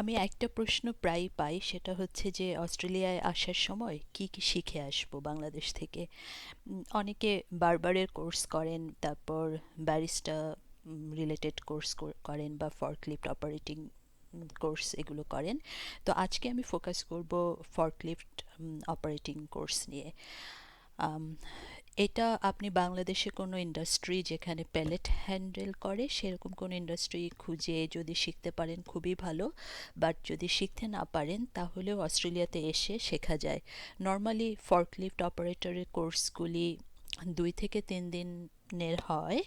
আমি একটা প্রশ্ন প্রায়ই পাই, সেটা হচ্ছে যে অস্ট্রেলিয়ায় আসার সময় কি কি শিখে আসব বাংলাদেশ থেকে? অনেকে বারবারের কোর্স করেন, তারপর ব্যারিস্টার রিলেটেড কোর্স করেন বা ফরক্লিফট অপারেটিং কোর্স এগুলো করেন। তো আজকে আমি ফোকাস করব ফরক্লিফট অপারেটিং কোর্স নিয়ে। এটা আপনি বাংলাদেশে কোনো ইন্ডাস্ট্রি যেখানে প্যালেট হ্যান্ডেল করে, সেরকম কোনো ইন্ডাস্ট্রি খুঁজে যদি শিখতে পারেন খুবই ভালো। বাট যদি শিখতে না পারেন, তাহলেও অস্ট্রেলিয়াতে এসে শেখা যায়। নর্মালি ফর্কলিফট অপারেটরের কোর্সগুলি দুই থেকে তিন দিনের হয়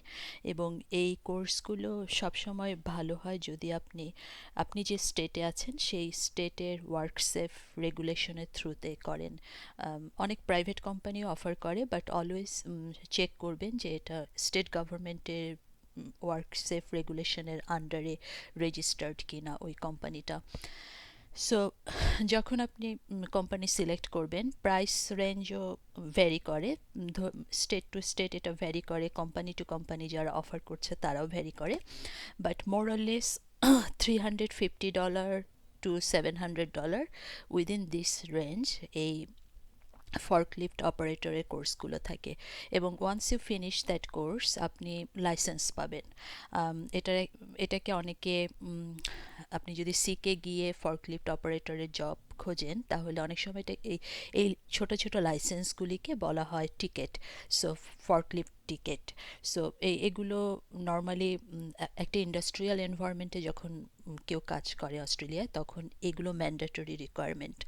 এবং এই কোর্সগুলো সবসময় ভালো হয় যদি আপনি আপনি যে স্টেটে আছেন সেই স্টেটের ওয়ার্ক সেফ রেগুলেশনের থ্রুতে করেন। অনেক প্রাইভেট কোম্পানিও অফার করে বাট অলওয়েজ চেক করবেন যে এটা স্টেট গভর্নমেন্টের ওয়ার্ক সেফ রেগুলেশনের আন্ডারে রেজিস্টার্ড কিনা ওই কোম্পানিটা। সো যখন আপনি কোম্পানি সিলেক্ট করবেন প্রাইস রেঞ্জও ভ্যারি করে স্টেট টু স্টেট এটা ভ্যারি করে কোম্পানি টু কোম্পানি যারা অফার করছে তারাও ভ্যারি করে but more or less three hundred fifty dollar to seven hundred dollar within this range এই ফর্কলিফট অপারেটরের কোর্সগুলো থাকে। এবং once you finish that course আপনি লাইসেন্স পাবেন। এটা এটাকে অনেকে আপনি যদি সিকে গিয়ে ফর্কলিফট অপারেটরের জব খোঁজেন, তাহলে অনেক সময় এই এই ছোটো ছোটো লাইসেন্সগুলিকে বলা হয় ticket so forklift ticket so এই এগুলো নর্মালি একটা ইন্ডাস্ট্রিয়াল এনভায়রনমেন্টে যখন কেউ কাজ করে অস্ট্রেলিয়ায়, তখন এগুলো ম্যান্ডেটরি রিকোয়ারমেন্ট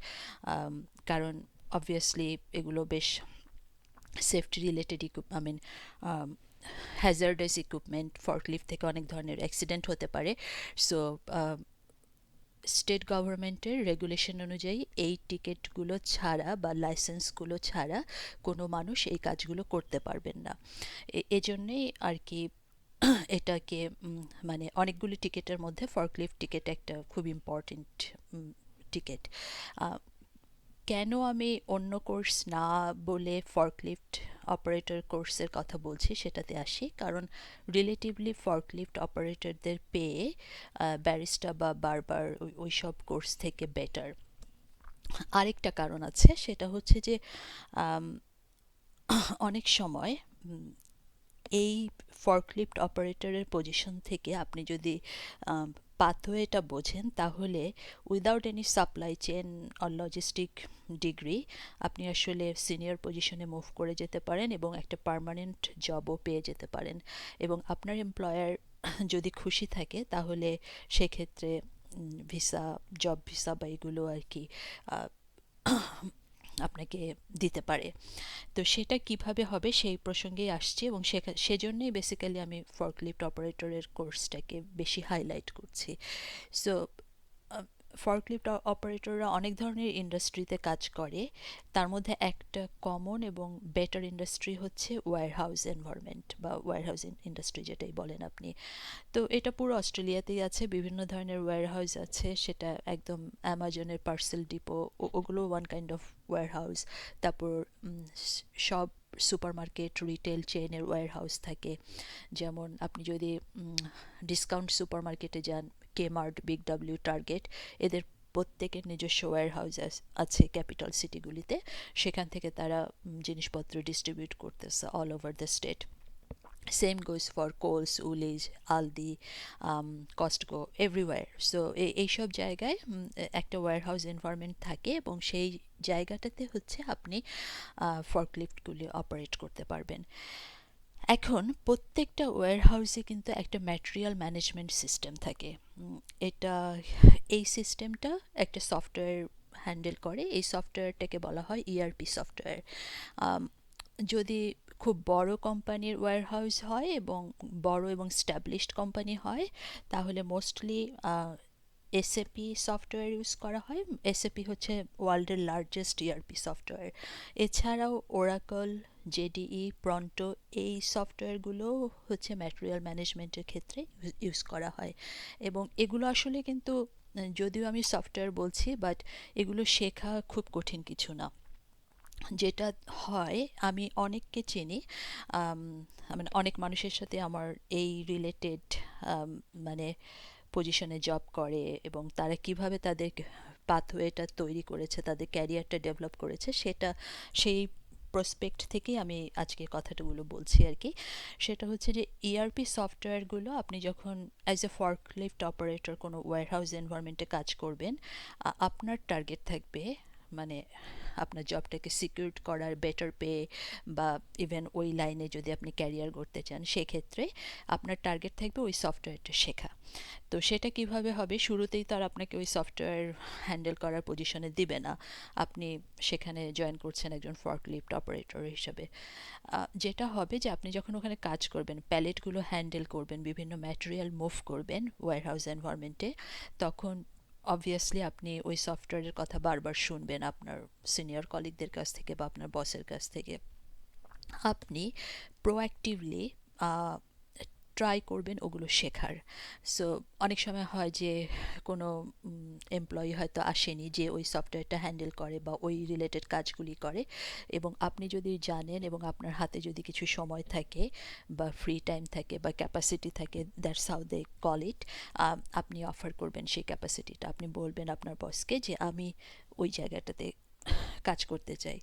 কারণ অবভিয়াসলি এগুলো বেশ safety related equip I mean hazardous equipment forklift থেকে অনেক ধরনের অ্যাক্সিডেন্ট হতে পারে। সো স্টেট গভর্নমেন্টের রেগুলেশন অনুযায়ী এই টিকিটগুলো ছাড়া বা লাইসেন্সগুলো ছাড়া কোনো মানুষ এই কাজগুলো করতে পারবেন না। এজন্যই আর কি এটাকে মানে অনেকগুলি টিকিটের মধ্যে ফরক্লিফ টিকিট একটা খুব ইম্পর্টেন্ট টিকিট কেন আমি অন্য কোর্স না বলে ফর্কলিফট অপারেটর কোর্সের কথা বলছি সেটাতে আসি। কারণ রিলেটিভলি ফর্কলিফট অপারেটরদের পেয়ে ব্যারিস্টা বা বারবার ওই সব কোর্স থেকে বেটার আরেকটা কারণ আছে, সেটা হচ্ছে যে অনেক সময় এই ফর্কলিফট অপারেটরের পজিশন থেকে আপনি যদি পাথওয়েটা বোঝেন, তাহলে without any supply chain or logistic degree আপনি আসলে সিনিয়র পজিশনে মুভ করে যেতে পারেন এবং একটা পার্মানেন্ট জবও পেয়ে যেতে পারেন। এবং আপনার এমপ্লয়ার যদি খুশি থাকে, তাহলে সেক্ষেত্রে ভিসা জব ভিসা বা এগুলো আর কি আপনাকে দিতে পারে। তো সেটা কীভাবে হবে সেই প্রসঙ্গেই আসছে এবং সেজন্যই বেসিক্যালি আমি ফর্কলিফ্ট অপারেটরের কোর্সটাকে বেশি হাইলাইট করছি। সো ফর্কলিফট অপারেটররা অনেক ধরনের ইন্ডাস্ট্রিতে কাজ করে। তার মধ্যে একটা কমন এবং বেটার ইন্ডাস্ট্রি হচ্ছে ওয়্যারহাউস এনভায়রনমেন্ট বা ওয়্যারহাউস ইন্ডাস্ট্রি যেটাই বলেন আপনি। তো এটা পুরো অস্ট্রেলিয়াতেই আছে বিভিন্ন ধরনের ওয়্যারহাউস আছে সেটা একদম অ্যামাজনের পার্সেল ডিপো ওগুলো ওয়ান কাইন্ড অফ ওয়্যারহাউস তারপর উম, স- সব সুপারমার্কেট রিটেল চেইনের ওয়্যারহাউস থাকে। যেমন আপনি যদি ডিসকাউন্ট সুপারমার্কেটে যান কেমার্ট বিগ ডাব্লিউ টার্গেট এদের প্রত্যেকের নিজস্ব ওয়্যারহাউস আছে ক্যাপিটাল সিটিগুলিতে সেখান থেকে তারা জিনিসপত্র ডিস্ট্রিবিউট করতেছে all over the state same goes for Coles Woolies Aldi Costco everywhere so এইসব জায়গায় একটা একটা ওয়্যারহাউস এনভায়রনমেন্ট থাকে এবং সেই জায়গাটাতে হচ্ছে আপনি ফরক্লিফটগুলি অপারেট করতে পারবেন। এখন প্রত্যেকটা ওয়্যারহাউসে কিন্তু একটা ম্যাটেরিয়াল ম্যানেজমেন্ট সিস্টেম থাকে। এটা এই সিস্টেমটা একটা সফটওয়্যার হ্যান্ডেল করে। এই সফটওয়্যারটাকে বলা হয় ইআরপি সফটওয়্যার যদি খুব বড় কোম্পানির ওয়্যারহাউস হয় এবং বড় এবং স্ট্যাবলিশড কোম্পানি হয়, তাহলে মোস্টলি এসএপি সফটওয়্যার ইউজ করা হয়। এসএপি হচ্ছে ওয়ার্ল্ডের লার্জেস্ট ইআরপি সফটওয়্যার এছাড়াও ওরাকল জেডিই, প্রন্টো এই সফটওয়্যারগুলো হচ্ছে ম্যাটেরিয়াল ম্যানেজমেন্টের ক্ষেত্রে ইউজ করা হয়। এবং এগুলো আসলে কিন্তু, যদিও আমি সফটওয়্যার বলছি বাট এগুলো শেখা খুব কঠিন কিছু না। যেটা হয়, আমি অনেককে চিনি মানে অনেক মানুষের সাথে আমার এই রিলেটেড মানে পজিশনে জব করে এবং তারা কীভাবে তাদের পাথওয়েটা তৈরি করেছে, তাদের ক্যারিয়ারটা ডেভেলপ করেছে, সেটা সেই প্রসপেক্ট থেকেই আমি আজকে কথাটাগুলো বলছি আর কি। সেটা হচ্ছে যে ইআরপি সফটওয়্যারগুলো আপনি যখন অ্যাজ এ ফর্কলিফট অপারেটর কোনো ওয়ারহাউস এনভায়রনমেন্টে কাজ করবেন আপনার টার্গেট থাকবে মানে আপনার জবটাকে সিকিউর করার বেটার পে বা ইভেন ওই লাইনে যদি আপনি ক্যারিয়ার করতে চান, সেক্ষেত্রে আপনার টার্গেট থাকবে ওই সফটওয়্যারটা শেখা। তো সেটা কীভাবে হবে? শুরুতেই তো আর আপনাকে ওই সফটওয়্যার হ্যান্ডেল করার পজিশনে দিবে না। আপনি সেখানে জয়েন করছেন একজন ফর্কলিফট অপারেটর হিসাবে। যেটা হবে যে আপনি যখন ওখানে কাজ করবেন প্যালেটগুলো হ্যান্ডেল করবেন, বিভিন্ন ম্যাটেরিয়াল মুভ করবেন ওয়্যারহাউস এনভায়রনমেন্টে তখন অবভিয়াসলি আপনি ওই সফটওয়্যারের কথা বারবার শুনবেন আপনার সিনিয়র কলিগদের কাছ থেকে বা আপনার বসের কাছ থেকে। আপনি প্রোঅ্যাক্টিভলি ট্রাই করবেন ওগুলো শেখার। সো অনেক সময় হয় যে, কোনো এমপ্লয়ি হয়তো আসেনি যে ওই সফটওয়্যারটা হ্যান্ডেল করে বা ওই রিলেটেড কাজগুলি করে এবং আপনি যদি জানেন এবং আপনার হাতে যদি কিছু সময় থাকে বা ফ্রি টাইম থাকে বা ক্যাপাসিটি থাকে that's how they call it আপনি অফার করবেন সেই ক্যাপাসিটিটা আপনি বলবেন আপনার বসকে যে, আমি ওই জায়গাটাতে কাজ করতে চাই।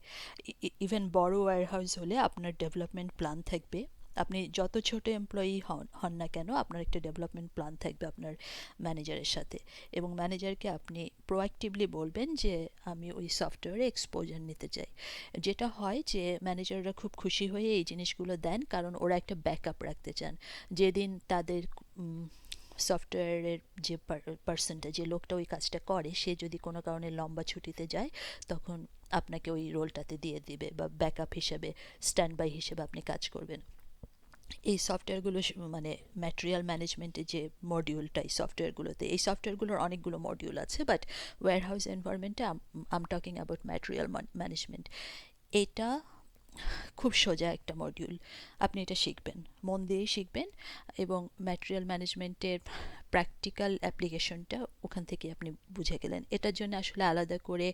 ইভেন বড় ওয়্যারহাউস হলে আপনার ডেভেলপমেন্ট প্ল্যান থাকবে। আপনি যত ছোট এমপ্লয়ি হন হন না কেন আপনার একটা ডেভেলপমেন্ট প্ল্যান থাকবে আপনার ম্যানেজারের সাথে। এবং ম্যানেজারকে আপনি প্রোঅ্যাক্টিভলি বলবেন যে, আমি ওই সফটওয়্যারে এক্সপোজার নিতে চাই। যেটা হয় যে ম্যানেজাররা খুব খুশি হয়ে এই জিনিসগুলো দেন, কারণ ওরা একটা ব্যাকআপ রাখতে চান। যেদিন তাদের সফটওয়্যারের যে পার্সনটা যে লোকটা ওই কাজটা করে, সে যদি কোনো কারণে লম্বা ছুটিতে যায়, তখন আপনাকে ওই রোলটাতে দিয়ে দিবে বা ব্যাকআপ হিসেবে স্ট্যান্ড বাই হিসেবে আপনি কাজ করবেন। এই সফটওয়্যারগুলো মানে ম্যাটেরিয়াল ম্যানেজমেন্টের যে মডিউলটা এই সফটওয়্যারগুলোতে এই সফটওয়্যারগুলোর অনেকগুলো মডিউল আছে but warehouse এনভায়রনমেন্টে I'm talking about material management এটা খুব সোজা একটা মডিউল আপনি এটা শিখবেন, মন দিয়েই শিখবেন, এবং ম্যাটেরিয়াল ম্যানেজমেন্টের প্র্যাকটিক্যাল অ্যাপ্লিকেশনটা ওখান থেকে আপনি বুঝে গেলেন। এটার জন্য আসলে আলাদা করে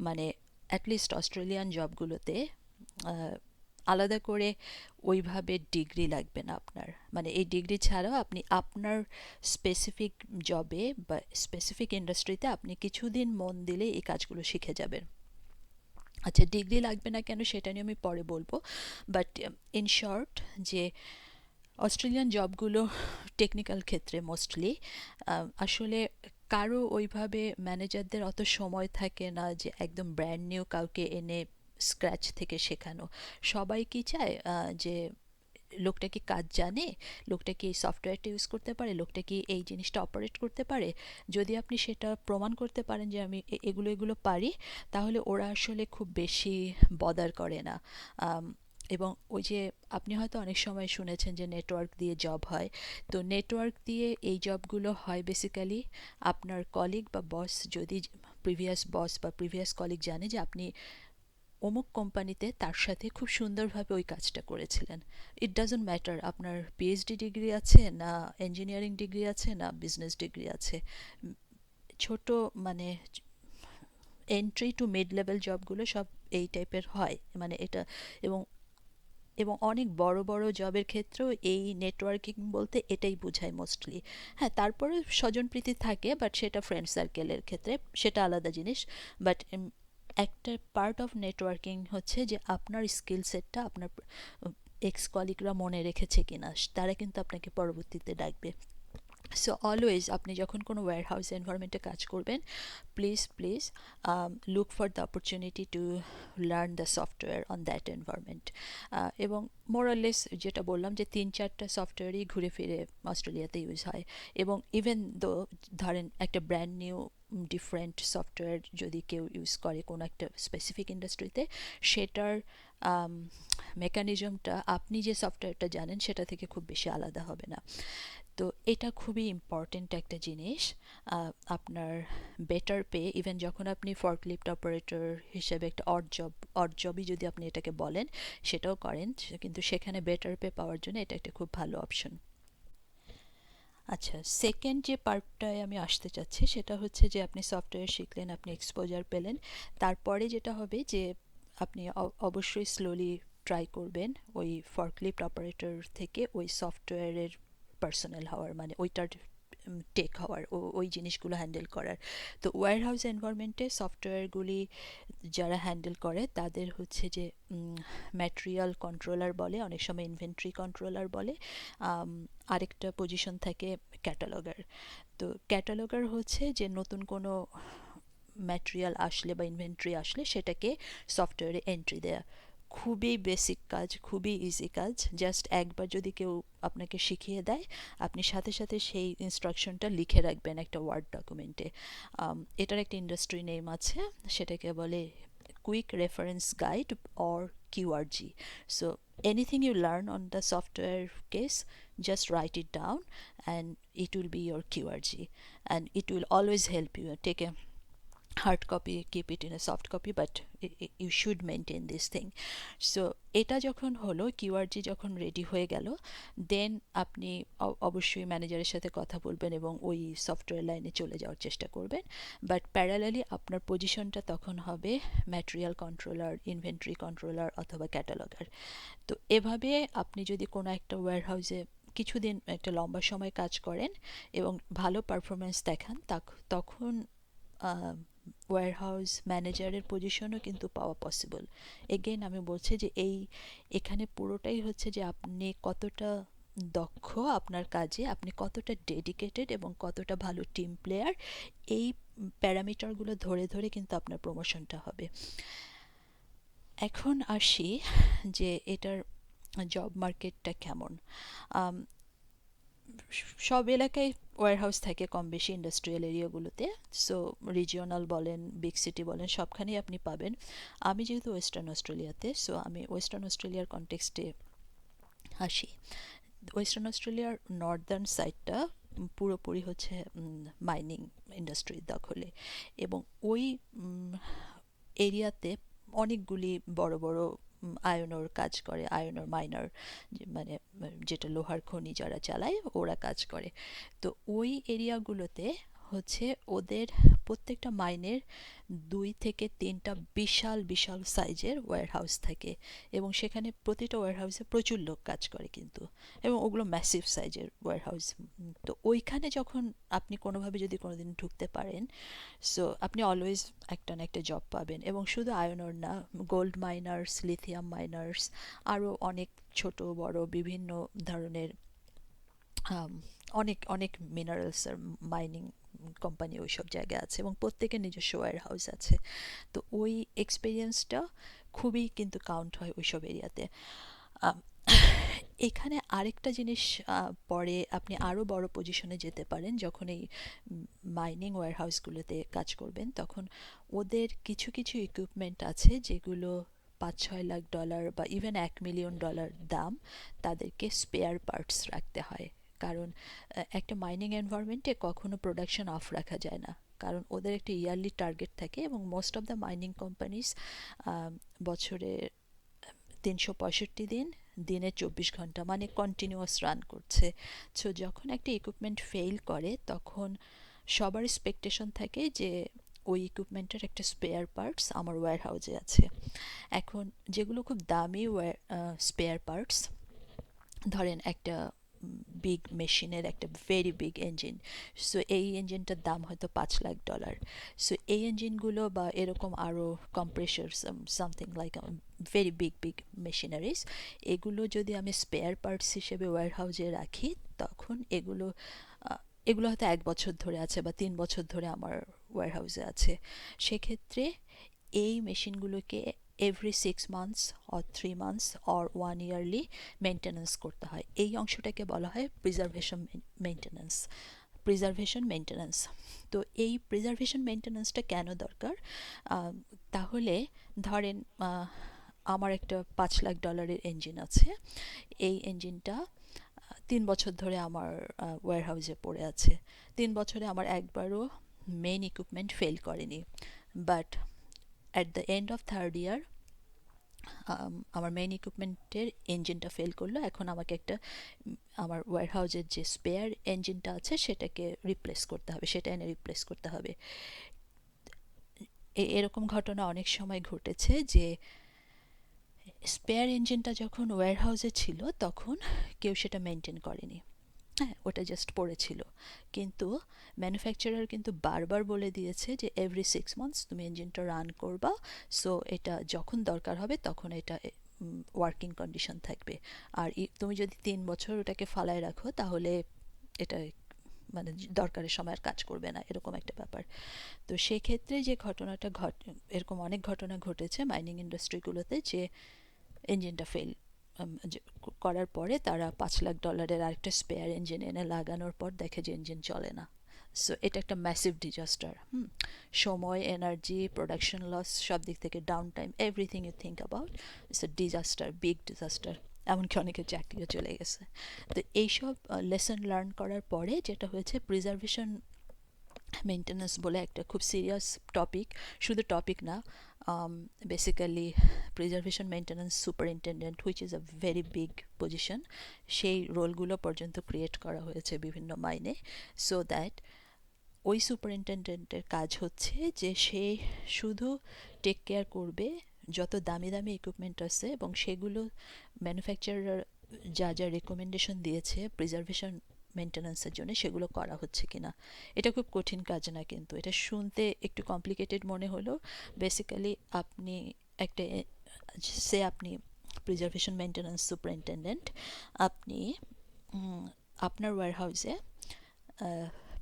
মানে অ্যাটলিস্ট অস্ট্রেলিয়ান জবগুলোতে আলাদা করে ওইভাবে ডিগ্রি লাগবে না আপনার। মানে এই ডিগ্রি ছাড়াও আপনি আপনার স্পেসিফিক জবে বা স্পেসিফিক ইন্ডাস্ট্রিতে আপনি কিছুদিন মন দিলে এই কাজগুলো শিখে যাবেন। আচ্ছা ডিগ্রি লাগবে না কেন সেটা নিয়ে আমি পরে বলব। বাট ইন শর্ট যে অস্ট্রেলিয়ান জবগুলো টেকনিক্যাল ক্ষেত্রে মোস্টলি আসলে কারও ওইভাবে ম্যানেজারদের অত সময় থাকে না যে একদম ব্র্যান্ড নিউ কাউকে এনে স্ক্র্যাচ থেকে শেখানো। সবাই কি চায় যে লোকটা কি কাজ জানে, লোকটা কি সফটওয়্যারটা ইউজ করতে পারে, লোকটা কি এই জিনিসটা অপারেট করতে পারে? যদি আপনি সেটা প্রমাণ করতে পারেন যে আমি এগুলো এগুলো পারি, তাহলে ওরা আসলে খুব বেশি বদার করে না। এবং ওই যে আপনি হয়তো অনেক সময় শুনেছেন যে নেটওয়ার্ক দিয়ে জব হয়। তো নেটওয়ার্ক দিয়ে এই জবগুলো হয় বেসিক্যালি আপনার কলিগ বা বস যদি প্রিভিয়াস বস বা প্রিভিয়াস কলিগ জানে যে আপনি অমুক কোম্পানিতে তার সাথে খুব সুন্দরভাবে ওই কাজটা করেছিলেন। ইট ডাজন্ট ম্যাটার আপনার পিএইচডি ডিগ্রি আছে না ইঞ্জিনিয়ারিং ডিগ্রি আছে না বিজনেস ডিগ্রি আছে। ছোট মানে এন্ট্রি টু মিড লেভেল জবগুলো সব এই টাইপের হয় মানে এটা এবং এবং অনেক বড় বড় জবের ক্ষেত্রেও এই নেটওয়ার্কিং বলতে এটাই বোঝায় মোস্টলি হ্যাঁ তারপরে স্বজনপ্রীতি থাকে বাট সেটা ফ্রেন্ড সার্কেলের ক্ষেত্রে, সেটা আলাদা জিনিস বাট একটা পার্ট অফ নেটওয়ার্কিং হচ্ছে যে আপনার স্কিল সেটটা আপনার এক্স কলিগরা মনে রেখেছে কিনা, তারা কিন্তু আপনাকে পরবর্তীতে ডাকবে। সো অলওয়েজ আপনি যখন কোনো ওয়্যার হাউস এনভায়রনমেন্টে কাজ করবেন please please look for the opportunity to learn the software on that environment এবং মোরালেস যেটা বললাম যে তিন চারটা সফটওয়্যারই ঘুরে ফিরে অস্ট্রেলিয়াতে ইউজ হয়। এবং ইভেন দো ধরেন একটা ব্র্যান্ড নিউ ডিফারেন্ট সফটওয়্যার যদি কেউ ইউজ করে কোনো একটা স্পেসিফিক ইন্ডাস্ট্রিতে সেটার মেকানিজমটা আপনি যে সফটওয়্যারটা জানেন সেটা থেকে খুব বেশি আলাদা হবে না। তো এটা খুবই ইম্পর্টেন্ট একটা জিনিস আপনার বেটার পে ইভেন যখন আপনি ফর্কলিফট অপারেটর হিসেবে একটা অড জব জবই যদি আপনি এটাকে বলেন, সেটাও করেন, কিন্তু সেখানে বেটার পে পাওয়ার জন্য এটা একটা খুব ভালো অপশন আচ্ছা সেকেন্ড যে পার্টটায় আমি আসতে চাচ্ছি সেটা হচ্ছে যে আপনি সফটওয়্যার শিখলেন, আপনি এক্সপোজার পেলেন। তারপরে যেটা হবে যে আপনি অবশ্যই স্লোলি ট্রাই করবেন ওই ফর্কলিফ্ট অপারেটর থেকে ওই সফটওয়্যারের পার্সোনাল হওয়ার মানে ওইটার টেক হওয়ার ওই জিনিসগুলো হ্যান্ডেল করার। তো ওয়্যার হাউস এনভায়রনমেন্টে সফটওয়্যারগুলি যারা হ্যান্ডেল করে, তাদের হচ্ছে যে ম্যাটেরিয়াল কন্ট্রোলার বলে, অনেক সময় ইনভেন্টরি কন্ট্রোলার বলে আরেকটা পজিশন থাকে ক্যাটালগার তো ক্যাটালগার হচ্ছে যে, নতুন কোনো ম্যাটেরিয়াল আসলে বা ইনভেন্টরি আসলে সেটাকে সফটওয়্যারে এন্ট্রি দেয়া। খুবই বেসিক কাজ, খুবই ইজি কাজ। জাস্ট একবার যদি কেউ আপনাকে শিখিয়ে দেয়, আপনি সাথে সাথে সেই ইনস্ট্রাকশনটা লিখে রাখবেন একটা ওয়ার্ড ডকুমেন্টে এটার একটা ইন্ডাস্ট্রি নেম আছে, সেটাকে বলে quick reference guide or QRG so anything you learn on the software case, just write it down and it will be your qrg and it will always help you take a keep it in a soft copy, but i- i- you should maintain this thing. So, এটা যখন হলো কিউআরজি যখন ready হয়ে গেল দেন আপনি অবশ্যই ম্যানেজারের সাথে কথা বলবেন এবং ওই সফটওয়্যার লাইনে চলে যাওয়ার চেষ্টা করবেন। বাট প্যারালালি আপনার পজিশনটা তখন হবে ম্যাটেরিয়াল কন্ট্রোলার ইনভেন্টরি কন্ট্রোলার অথবা ক্যাটালগার তো এভাবে আপনি যদি কোনো একটা ওয়্যার হাউসে কিছুদিন একটা লম্বা সময় কাজ করেন এবং ভালো পারফরমেন্স দেখান তখন ওয়্যার হাউস ম্যানেজারের পজিশনও কিন্তু পাওয়া পসিবল এগেন আমি বলছি যে এই, এখানে পুরোটাই হচ্ছে যে আপনি কতটা দক্ষ আপনার কাজে, আপনি কতটা ডেডিকেটেড এবং কতটা ভালো টিম প্লেয়ার এই প্যারামিটারগুলো ধরে ধরে কিন্তু আপনার প্রমোশনটা হবে। এখন আসি যে এটার জব মার্কেটটা কেমন? সব এলাকায় ওয়্যারহাউস থাকে কম বেশি ইন্ডাস্ট্রিয়াল এরিয়াগুলোতে সো রিজিওনাল বলেন বিগ সিটি বলেন, সবখানেই আপনি পাবেন। আমি যেহেতু ওয়েস্টার্ন অস্ট্রেলিয়াতে সো আমি ওয়েস্টার্ন অস্ট্রেলিয়ার কনটেক্সটে আসি। ওয়েস্টার্ন অস্ট্রেলিয়ার নর্দার্ন সাইডটা পুরোপুরি হচ্ছে মাইনিং ইন্ডাস্ট্রির দখলে। এবং ওই এরিয়াতে অনেকগুলি বড় বড় আয়নর কাজ করে, আয়নর মাইনার মানে যেটা লোহার খনি যারা চালায়, ওরা কাজ করে। তো ওই এরিয়াগুলোতে হচ্ছে ওদের প্রত্যেকটা মাইনের দুই থেকে তিনটা বিশাল বিশাল সাইজের ওয়্যারহাউস থাকে এবং সেখানে প্রতিটা ওয়্যারহাউসে প্রচুর লোক কাজ করে কিন্তু এবং ওগুলো ম্যাসিভ সাইজের ওয়্যারহাউস তো ওইখানে যখন আপনি কোনোভাবে যদি কোনোদিন ঢুকতে পারেন সো আপনি অলওয়েজ একটা না একটা জব পাবেন এবং শুধু আয়নর না গোল্ড মাইনার্স লিথিয়াম মাইনার্স আরও অনেক ছোট, বড়, বিভিন্ন ধরনের অনেক অনেক মিনারেলসের মাইনিং কোম্পানি ওই সব জায়গায় আছে এবং প্রত্যেকের নিজস্ব ওয়্যার হাউস আছে। তো ওই এক্সপিরিয়েন্সটা খুবই কিন্তু কাউন্ট হয় ওই সব এরিয়াতে এখানে আরেকটা জিনিস পরে আপনি আরও বড় পজিশনে যেতে পারেন যখন এই মাইনিং ওয়্যার হাউসগুলোতে কাজ করবেন, তখন ওদের কিছু কিছু ইকুইপমেন্ট আছে যেগুলো পাঁচ ছয় লাখ ডলার বা ইভেন এক মিলিয়ন ডলার দাম তাদেরকে স্পেয়ার পার্টস রাখতে হয়। কারণ একটা মাইনিং এনভায়রনমেন্টে কখনো প্রোডাকশন অফ রাখা যায় না। কারণ ওদের একটা ইয়ারলি টার্গেট থাকে এবং most of the mining companies বছরে তিনশো পঁয়ষট্টি দিন, দিনে চব্বিশ ঘণ্টা মানে কন্টিনিউয়াস রান করছে। সো যখন একটা ইকুইপমেন্ট ফেল করে, তখন সবার এক্সপেকটেশন থাকে যে ওই ইকুইপমেন্টের একটা স্পেয়ার পার্টস আমার ওয়্যার হাউসে আছে। এখন যেগুলো খুব দামি ওয়্যার স্পেয়ার পার্টস ধরেন একটা বিগ মেশিনের একটা ভেরি বিগ ইঞ্জিন সো এই ইঞ্জিনটার দাম হয়তো পাঁচ লাখ ডলার সো এই ইঞ্জিনগুলো বা এরকম আরও compressor something like very big big machineries এগুলো যদি আমি স্পেয়ার পার্টস হিসেবে ওয়্যার হাউসে রাখি, তখন এগুলো এগুলো হয়তো এক বছর ধরে আছে বা তিন বছর ধরে আমার ওয়্যার হাউসে আছে। সেক্ষেত্রে এই মেশিনগুলোকে every six months or three months or one yearly maintenance করতে হয়। এই অংশটাকে বলা হয় প্রিজার্ভেশন মেনটেন্যান্স প্রিজার্ভেশন মেনটেন্যান্স তো এই প্রিজার্ভেশন মেনটেন্যান্সটা কেন দরকার? তাহলে ধরেন আমার একটা পাঁচ লাখ ডলারের ইঞ্জিন আছে। এই ইঞ্জিনটা তিন বছর ধরে আমার ওয়্যার হাউসে পড়ে আছে। তিন বছরে আমার একবারও মেন ইকুইপমেন্ট ফেল করেনি। But at the end of third year আমার মেইন ইকুইপমেন্টের ইঞ্জিনটা ফেল করল। এখন আমাকে একটা আমার ওয়্যার হাউসের যে স্পেয়ার ইঞ্জিনটা আছে, সেটাকে রিপ্লেস করতে হবে, সেটা এনে রিপ্লেস করতে হবে। এরকম ঘটনা অনেক সময় ঘটেছে যে স্পেয়ার ইঞ্জিনটা যখন ওয়্যার হাউসে ছিল, তখন কেউ সেটা মেনটেন করেনি। হ্যাঁ ওটা জাস্ট পড়েছিল। কিন্তু ম্যানুফ্যাকচারার কিন্তু বারবার বলে দিয়েছে যে এভরি সিক্স মান্থস তুমি ইঞ্জিনটা রান করবা সো এটা যখন দরকার হবে তখন এটা ওয়ার্কিং কন্ডিশন থাকবে। আর তুমি যদি তিন বছর ওটাকে ফালায় রাখো, তাহলে এটা মানে দরকারের সময় আর কাজ করবে না, এরকম একটা ব্যাপার। তো সেক্ষেত্রে যে ঘটনাটা ঘট, এরকম অনেক ঘটনা ঘটেছে মাইনিং ইন্ডাস্ট্রিগুলোতে যে ইঞ্জিনটা ফেল করার পরে তারা পাঁচ লাখ ডলারের আরেকটা স্পেয়ার ইঞ্জিন এনে লাগানোর পর দেখে যে ইঞ্জিন চলে না। সো এটা একটা ম্যাসিভ ডিজাস্টার হুম। সময় এনার্জি প্রোডাকশন লস সব দিক থেকে down time everything you think about it's a disaster big disaster এমনকি অনেকের চাকরিও চলে গেছে। তো এইসব লেসন লার্ন করার পরে যেটা হয়েছে প্রিজার্ভেশন মেনটেন্যান্স বলে একটা খুব সিরিয়াস টপিক শুধু টপিক না basically preservation maintenance superintendent which is a very big position সেই রোলগুলো পর্যন্ত ক্রিয়েট করা হয়েছে বিভিন্ন মাইনে সো দ্যাট ওই সুপারিনটেন্ডেন্টের কাজ হচ্ছে যে সে শুধু টেক কেয়ার করবে যত দামি দামি ইকুইপমেন্ট আছে এবং সেগুলো ম্যানুফ্যাকচারার যা যা রেকমেন্ডেশন দিয়েছে প্রিজার্ভেশন মেনটেন্যান্সের জন্য সেগুলো করা হচ্ছে কিনা। এটা খুব কঠিন কাজ না কিন্তু। এটা শুনতে একটু কমপ্লিকেটেড মনে হলো বেসিক্যালি আপনি একটা, সে আপনি প্রিজার্ভেশন মেনটেন্যান্স সুপারিনটেন্ডেন্ট আপনি আপনার ওয়্যার হাউসে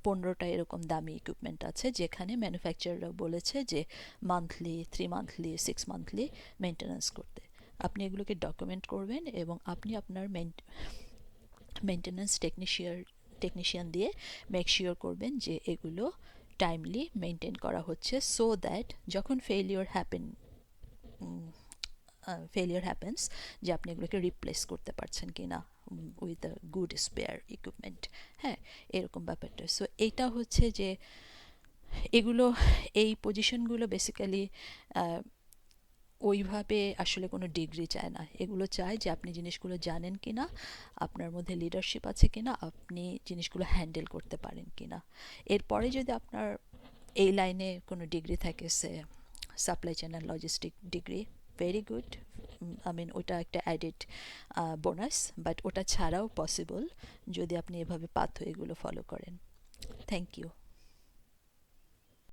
পনেরোটা এরকম দামি ইকুইপমেন্ট আছে যেখানে ম্যানুফ্যাকচারাররা বলেছে যে monthly three monthly six monthly maintenance করতে। আপনি এগুলোকে ডকুমেন্ট করবেন এবং আপনি আপনার মেনটেন্যান্স টেকনিশিয়ার টেকনিশিয়ান দিয়ে মেক শিওর করবেন যে এগুলো টাইমলি মেনটেন করা হচ্ছে সো দ্যাট যখন ফেলিওর হ্যাপেন ফেলিওর হ্যাপেন্স যে আপনি এগুলোকে রিপ্লেস করতে পারছেন কি না with a good spare equipment হ্যাঁ এরকম ব্যাপারটা। সো এটা হচ্ছে যে এগুলো, এই পজিশনগুলো বেসিক্যালি ওইভাবে আসলে কোনো ডিগ্রি চায় না। এগুলো চায় যে আপনি জিনিসগুলো জানেন কি না আপনার মধ্যে লিডারশিপ আছে কি না আপনি জিনিসগুলো হ্যান্ডেল করতে পারেন কি না এরপরে যদি আপনার এই লাইনে কোনো ডিগ্রি থাকে, সে supply chain and logistic degree very good I mean ওটা একটা অ্যাডেড বোনাস বাট ওটা ছাড়াও পসিবল যদি আপনি এভাবে পাথ এগুলো ফলো করেন। Thank you